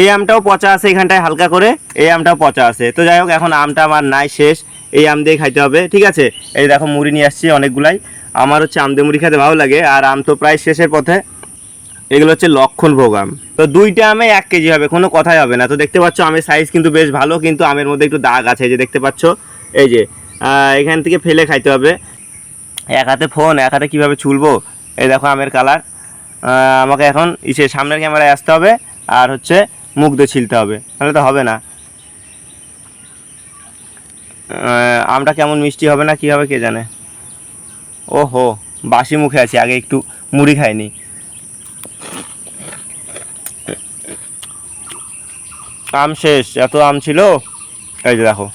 এই আমটাও পচা আছে এখানটায় হালকা করে, এই আমটাও পচা আছে। তো যাই হোক, এখন আমটা আমার নাই শেষ, এই আম দিয়ে খাইতে হবে, ঠিক আছে? এই দেখো, মুড়ি নিয়ে আসছি অনেকগুলাই। আমার হচ্ছে আম দিয়ে মুড়ি খেতে ভালো লাগে, আর আম তো প্রায় শেষের পথে। এগুলো হচ্ছে লক্ষণ ভোগ আম। তো দুইটা আমে এক কেজি হবে, কোনো কথাই হবে না। তো দেখতে পাচ্ছ, আমের সাইজ কিন্তু বেশ ভালো, কিন্তু আমের মধ্যে একটু দাগ আছে, এই যে দেখতে পাচ্ছ? এই যে এখান থেকে ফেলে খাইতে হবে। এক হাতে ফোন, এক হাতে কীভাবে ছুলবো? এই দেখো, আমের কালার আমাকে এখন ইসে সামনের ক্যামেরায় আসতে হবে, আর হচ্ছে মুখ দিয়ে ছিলতে হবে, তাহলে তো হবে না। আমটা কেমন মিষ্টি হবে না কী হবে কে জানে? ও হো বাসি মুখে আছি, আগে একটু মুড়ি খাইনি। আম শেষ, এত আম ছিল? এই যে দেখো,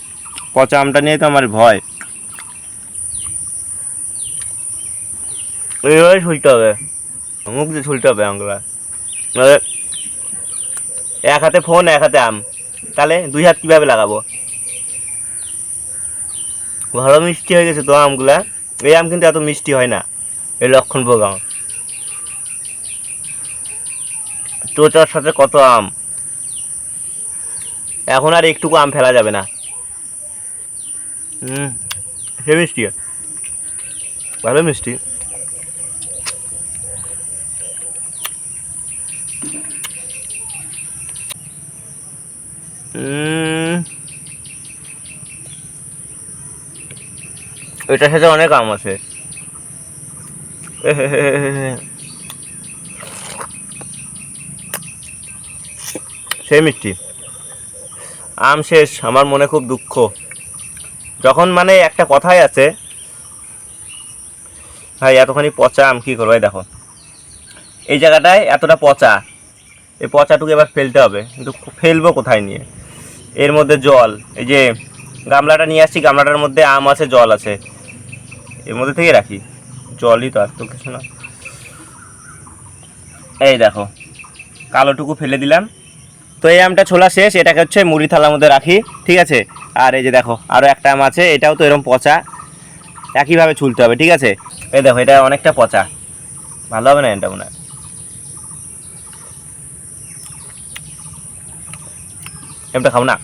পচা আমটা নিয়ে তো আমার ভয়। এইভাবে ছুলতে হবে, মুখ দিয়ে ছুলতে হবে নাহলে এক হাতে ফোন, এক হাতে আম। তাহলে দুই হাত কীভাবে লাগাবো? ভালো মিষ্টি হয়ে গেছে তো আমগুলা। এই আম কিন্তু এত মিষ্টি হয় না। এই লক্ষণ ভোগ আম। তোচার সাথে কত আম? এখন আর একটুকু আম ফেলা যাবে না। হুম সে মিষ্টি। ভালো মিষ্টি। এটার সাথে অনেক আম আছে। সেই মিষ্টি। আম শেষ, আমার মনে খুব দুঃখ। যখন মানে একটা কথাই আছে, ভাই, এতখানি পচা আম কী করব দেখো। এই জায়গাটায় এতটা পচা, এই পচাটুকু এবার ফেলতে হবে, কিন্তু ফেলব কোথায় নিয়ে? এর মধ্যে জল, এই যে গামলাটা নিয়ে আসছি, গামলাটার মধ্যে আম আছে, জল আছে। এর মধ্যে থেকে রাখি। জলই তো আর তো কিছু না। এই দেখো, কালোটুকু ফেলে দিলাম। তো এই আমটা ছোলা শেষ, এটাকে হচ্ছে মুড়ি থালার মধ্যে রাখি, ঠিক আছে? আর এই যে দেখো আরও একটা আম আছে, এটাও তো এরকম পচা। একইভাবে ছুলতে হবে, ঠিক আছে? এই দেখো, এটা অনেকটা পচা। ভালো হবে না এটা মনে হয়? আমটা খাও না?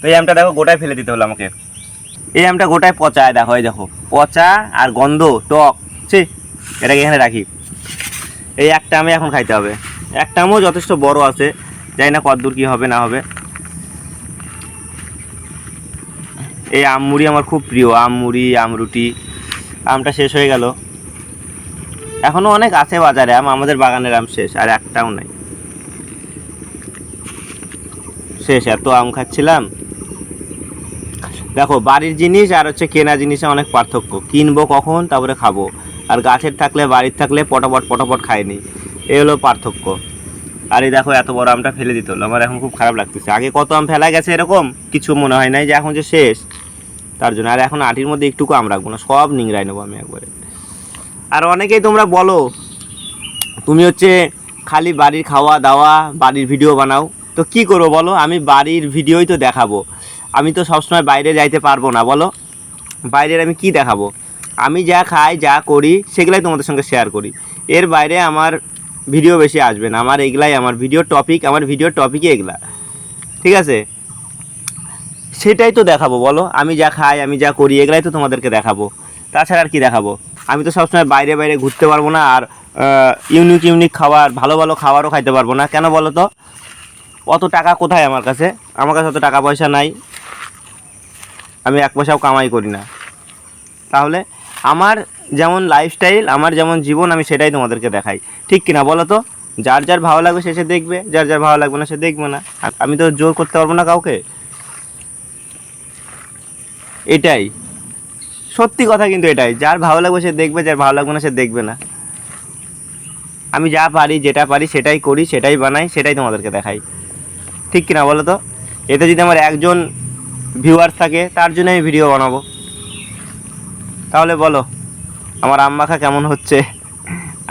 তো এই আমটা দেখো, গোটায় ফেলে দিতে হলো আমাকে। এই আমটা গোটায় পচা দেখো, এই দেখো, পচা আর গন্ধ, টক, ছি, এটাকে এখানে রাখি। এই একটা আমে এখন খাইতে হবে। একটা আমও যথেষ্ট বড় আছে, জানি না কতদূর কী হবে, না হবে। এই আম মুড়ি আমার খুব প্রিয়, আম মুড়ি, আম রুটি, আমটা শেষ হয়ে গেল। এখনও অনেক আছে বাজারে আম, আমাদের বাগানের আম শেষ, আর একটাও নাই। শেষ, এত আম খাচ্ছিলাম। দেখো, বাড়ির জিনিস আর হচ্ছে কেনা জিনিসে অনেক পার্থক্য। কিনবো কখন, তারপরে খাব। আর গাছের থাকলে, বাড়ির থাকলে পটাপট পটাপট খাইনি। এই হলো পার্থক্য। আর এই দেখো, এত বড় আমটা ফেলে দিত আমার এখন খুব খারাপ লাগতেছে। আগে কত আম ফেলা গেছে এরকম? কিছু মনে হয় নাই যে এখন যে শেষ। তার জন্য। আর এখন আটির মধ্যে একটুকু আম রাখব না। সব নিংড়াই নেব আমি একবারে। আর অনেকেই তোমরা বলো, তুমি হচ্ছে খালি বাড়ির খাওয়া দাওয়া বাড়ির ভিডিও বানাও। তো কি করব বলো? আমি বাড়ির ভিডিওই তো দেখাবো। আমি তো সবসময় বাইরে যাইতে পারব না, বলো? বাইরের আমি কি দেখাবো? আমি যা খাই, যা করি, সেগুলাই তোমাদের সঙ্গে শেয়ার করি। এর বাইরে আমার ভিডিও বেশি আসবে না, আমার এগুলাই, আমার ভিডিও টপিক আমার ভিডিও টপিকই এগুলা। ঠিক আছে? সেটাই তো দেখাবো, বলো? আমি যা খাই, আমি যা করি, এগুলাই তো তোমাদেরকে দেখাবো। তাছাড়া আর কি দেখাবো? আমি তো সবসময় বাইরে বাইরে ঘুরতে পারব না আর ইউনিক ইউনিক খাবার, ভালো ভালো খাবারও খাইতে পারব না। কেন বলো তো? অত টাকা কোথায় আমার কাছে? আমার কাছে অত টাকা পয়সা নাই। আমি এক পয়সাও কামাই করি না। তাহলে আমার যেমন লাইফস্টাইল আমার যেমন জীবন, আমি সেটাই তোমাদেরকে দেখাই। ঠিক কিনা বলো তো? যার যার ভালো লাগবে সে সে দেখবে, যার যার ভালো লাগবে না সে দেখবে না। আমি তো জোর করতে পারব না কাউকে। এটাই। সত্যি কথা কিন্তু এটাই। যার ভালো লাগবে সে দেখবে, যার ভালো লাগবে না সে দেখবে না। আমি যা পারি, যেটা পারি, সেটাই করি, সেটাই বানাই, সেটাই তোমাদেরকে দেখাই। ঠিক কিনা বলো তো? এতে যদি আমার একজন ভিউয়ার্স থাকে, তার জন্য আমি ভিডিও বানাবো। তাহলে বলো, আমার আম মাখা কেমন হচ্ছে?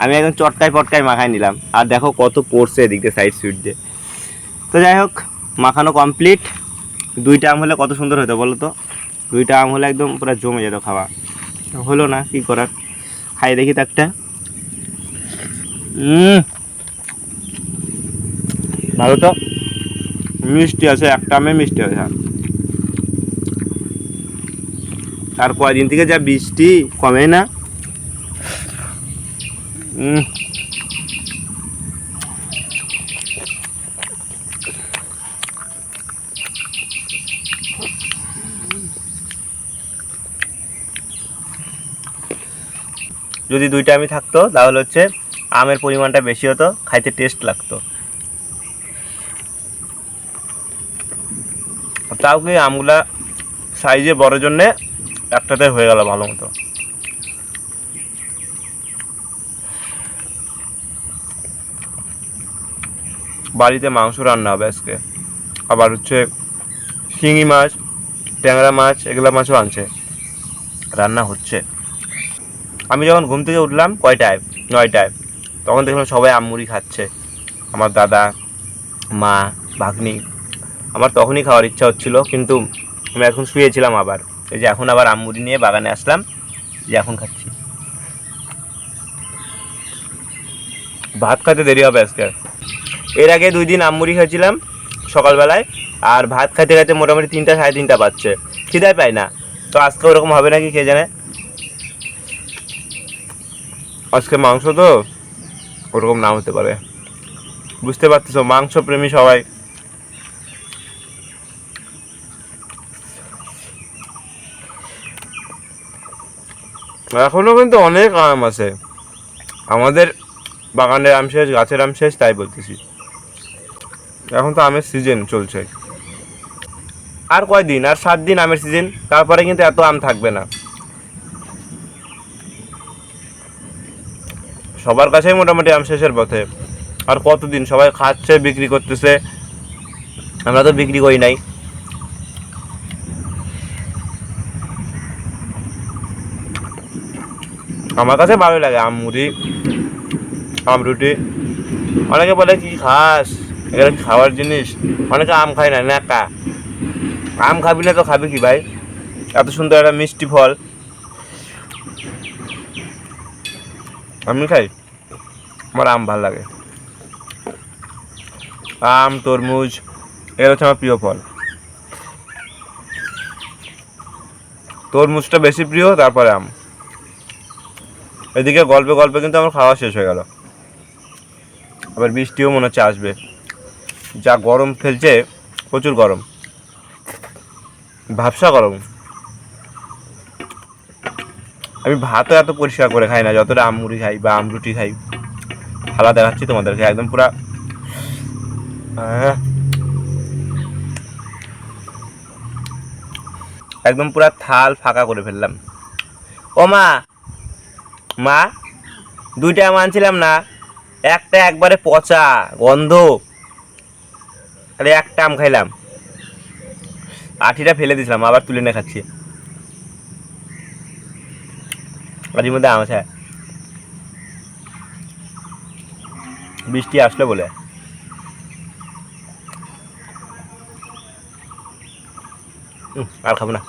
আমি একদম চটকায় পটকায় মাখায় নিলাম। আর দেখো কত পড়ছে এদিক দিয়ে সাইড সুইট দিয়ে। তো যাই হোক, মাখানো কমপ্লিট দুইটা আম হলে কত সুন্দর হতো বলো তো? দুইটা আম হলে একদম পুরো জমে যেত খাওয়া। হলো না, কি করার? খাই দেখি তো একটা। ভালো তো? মিষ্টি আছে, একটা আমে মিষ্টি আছে হ্যাঁ। আর কয়দিন থেকে যা বৃষ্টি, কমে না? যদি দুইটা আমি থাকতো, তাহলে হচ্ছে আমের পরিমাণটা বেশি হতো, খাইতে টেস্ট লাগতো। তাও কি আমগুলা সাইজে বড় জন্যে একটাতে হয়ে গেল ভালো মতো। বাড়িতে মাংস রান্না হবে আজকে। আবার হচ্ছে শিঙি মাছ, ট্যাংরা মাছ, এগুলো মাছও আনছে। রান্না হচ্ছে। আমি যখন ঘুম থেকে উঠলাম কয়টায়? নয়টায়। তখন দেখলাম সবাই আমমুড়ি খাচ্ছে। আমার দাদা, মা, ভাগ্নি। আমার তখনই খাওয়ার ইচ্ছা হচ্ছিল, কিন্তু আমি এখন শুয়েছিলাম আবার। এই যে এখন আবার আমমুড়ি নিয়ে বাগানে আসলাম যে এখন খাচ্ছি। ভাত খাইতে দেরি হবে আজকে এর আগে দুই দিন আমমুড়ি খেয়েছিলাম সকালবেলায়, আর ভাত খাইতে খাইতে মোটামুটি তিনটা, সাড়ে তিনটা বাজছে। খিদায় পাই না। তো আজকে ওরকম হবে নাকি কে জানে? আজকে মাংস তো ওরকম না হতে পারে। বুঝতে পারতেছো, মাংস প্রেমী সবাই। এখনও কিন্তু অনেক আম আছে। আমাদের বাগানের আম শেষ, গাছের আম শেষ, তাই বলতেছি। এখন তো আমের সিজন চলছে। আর কয়দিন, আর সাত দিন আমের সিজন তারপরে কিন্তু এত আম থাকবে না। সবার কাছেই মোটামুটি আম শেষের পথে। আর কতদিন সবাই খাচ্ছে, বিক্রি করতেছে, আমরা তো বিক্রি করি নাই। আমার কাছে ভালো লাগে আম মুড়ি আম অনেকে বলে, কি খাস? এগুলো খাওয়ার জিনিস? অনেকে আম খায় না, ন্যাকা। আম খাবি না তো খাবি কি ভাই? এত সুন্দর একটা মিষ্টি ফল। আমি খাই। আমার আম ভালো লাগে। আম, তরমুজ, এগুলো হচ্ছে আমার প্রিয় ফল। তরমুজটা বেশি প্রিয়, তারপরে আম। এদিকে গল্পে গল্পে কিন্তু আমার খাওয়া শেষ হয়ে গেল। আবার বৃষ্টিও মনে হচ্ছে আসবে। যা গরম ফেলছে, প্রচুর গরম। ভাবসা গরম। আমি ভাতও এত পরিষ্কার করে খাই না, যতটা আম মুড়ি খাই বা আমরুটি খাই থালা দেখাচ্ছি তোমাদেরকে, একদম পুরা একদম পুরা থাল ফাঁকা করে ফেললাম। ও মা! মা, দুইটা আম আনছিলাম না, একটা একবারে পচা গন্ধ আরে একটা আম খাইলাম। আঠিটা ফেলে দিয়েছিলাম আবার তুলে নিয়ে খাচ্ছি। বাড়ির মধ্যে আম আছে। বৃষ্টি আসলো বলে। আর খাব না।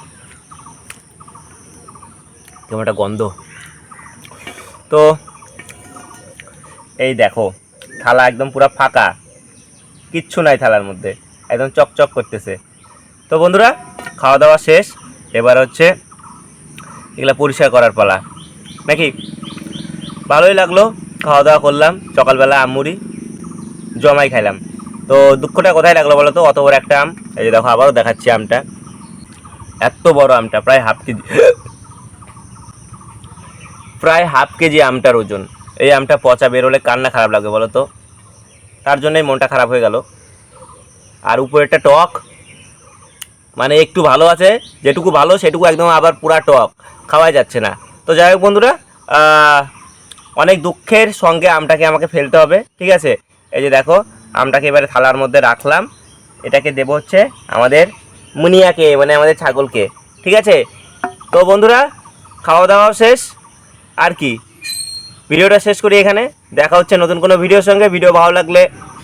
কেমন একটা গন্ধ। তো এই দেখো, থালা একদম পুরো ফাঁকা। কিচ্ছু নাই থালার মধ্যে, একদম চকচক করতেছে। তো বন্ধুরা খাওয়া দাওয়া শেষ, এবার হচ্ছে এগুলো পরিষ্কার করার পালা। নাকি? ভালোই লাগল খাওয়া দাওয়া করলাম, সকালবেলা আমুড়ি জমাই খাইলাম। তো দুঃখটা কোথায় লাগল বলো তো? অত বড় একটা আম, এই যে দেখো আবারও দেখাচ্ছি আমটা। এত বড় আমটা, প্রায় হাফ কেজি। প্রায় হাফ কেজি আমটার ওজন। এই আমটা পচা বেরোলে কান্না খারাপ লাগবে বলো তো? তার জন্যই মনটা খারাপ হয়ে গেল। আর উপরেরটা টক। মানে একটু ভালো আছে, যেটুকু ভালো সেটুকু একদম আবার পুরা টক। খাওয়াই যাচ্ছে না। তো যাই হোক বন্ধুরা অনেক দুঃখের সঙ্গে আমটাকে আমাকে ফেলতে হবে, ঠিক আছে? এই যে দেখো, আমটাকে এবারে থালার মধ্যে রাখলাম। এটাকে দেবো হচ্ছে আমাদের মুনিয়াকে মানে আমাদের ছাগলকে, ঠিক আছে? তো বন্ধুরা, খাওয়া দাওয়া শেষ। আর কি? ভিডিওটা শেষ করি এখানে। দেখা হচ্ছে নতুন কোনো ভিডিওর সঙ্গে। ভিডিও ভালো লাগলে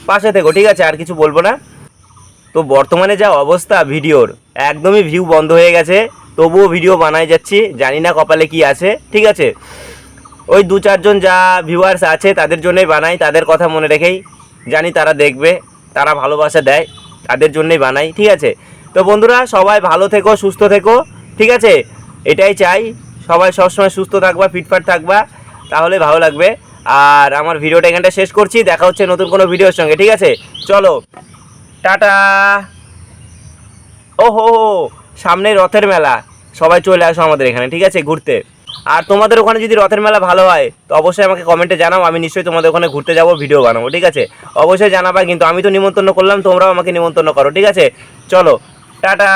পাশে থেকো, ঠিক আছে? আর কিছু বলব না। তো বর্তমানে যা অবস্থা ভিডিওর, একদমই ভিউ বন্ধ হয়ে গেছে। তবুও ভিডিও বানাই যাচ্ছি। জানি না কপালে কি আছে, ঠিক আছে? ওই দু চারজন যা ভিউয়ার্স আছে, তাদের জন্যই বানাই, তাদের কথা মনে রেখেই। জানি তারা দেখবে, তারা ভালোবাসা দেয়, তাদের জন্যই বানাই, ঠিক আছে? তো বন্ধুরা, সবাই ভালো থেকো, সুস্থ থেকো, ঠিক আছে? এটাই চাই। সবাই সবসময় সুস্থ থাকবা ফিটফাট থাকবা, তাহলে ভালো লাগবে। আর আমার ভিডিওটা এখানটা শেষ করছি, দেখা হচ্ছে নতুন কোনো ভিডিওর সঙ্গে, ঠিক আছে? চলো, টাটা! ও হো সামনে রথের মেলা, সবাই চলে আসো আমাদের এখানে, ঠিক আছে, ঘুরতে। আর তোমাদের ওখানে যদি রথের মেলা ভালো হয়, তো অবশ্যই আমাকে কমেন্টে জানাও, আমি নিশ্চয়ই তোমাদের ওখানে ঘুরতে যাব, ভিডিও বানাবো, ঠিক আছে? অবশ্যই জানাবা, কিন্তু আমি তো নিমন্ত্রণ করলাম, তোমরাও আমাকে নিমন্ত্রণ করো, ঠিক আছে? চলো, টাটা!